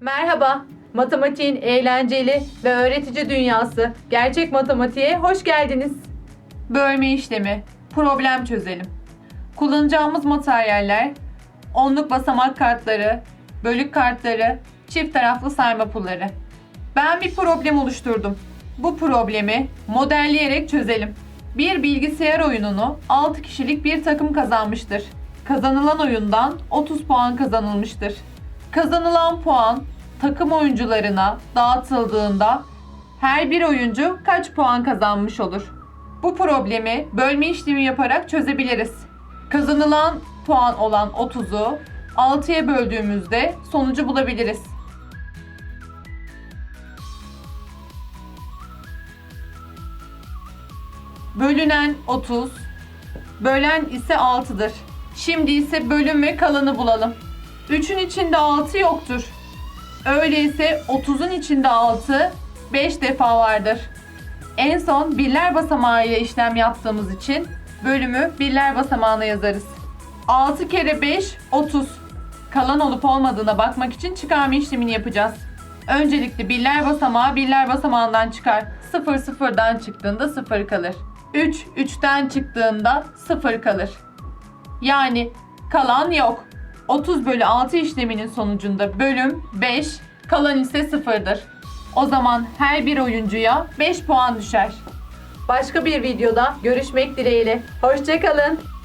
Merhaba. Matematiğin eğlenceli ve öğretici dünyası. Gerçek matematiğe hoş geldiniz. Bölme işlemi. Problem çözelim. Kullanacağımız materyaller onluk basamak kartları, bölük kartları, çift taraflı sayma pulları. Ben bir problem oluşturdum. Bu problemi modelleyerek çözelim. Bir bilgisayar oyununu 6 kişilik bir takım kazanmıştır. Kazanılan oyundan 30 puan kazanılmıştır. Kazanılan puan takım oyuncularına dağıtıldığında her bir oyuncu kaç puan kazanmış olur? Bu problemi bölme işlemi yaparak çözebiliriz. Kazanılan puan olan 30'u 6'ya böldüğümüzde sonucu bulabiliriz. Bölünen 30, bölen ise 6'dır. Şimdi ise bölüm ve kalanı bulalım. 3'ün içinde 6 yoktur. Öyleyse 30'un içinde 6 5 defa vardır. En son birler basamağı ile işlem yaptığımız için bölümü birler basamağına yazarız. 6 kere 5 30. Kalan olup olmadığına bakmak için çıkarma işlemini yapacağız. Öncelikle birler basamağı birler basamağından çıkar. 0 sıfırdan çıktığında 0 kalır. 3 3'ten çıktığında 0 kalır. Yani kalan yok. 30 bölü 6 işleminin sonucunda bölüm 5, kalan ise 0'dır. O zaman her bir oyuncuya 5 puan düşer. Başka bir videoda görüşmek dileğiyle. Hoşçakalın.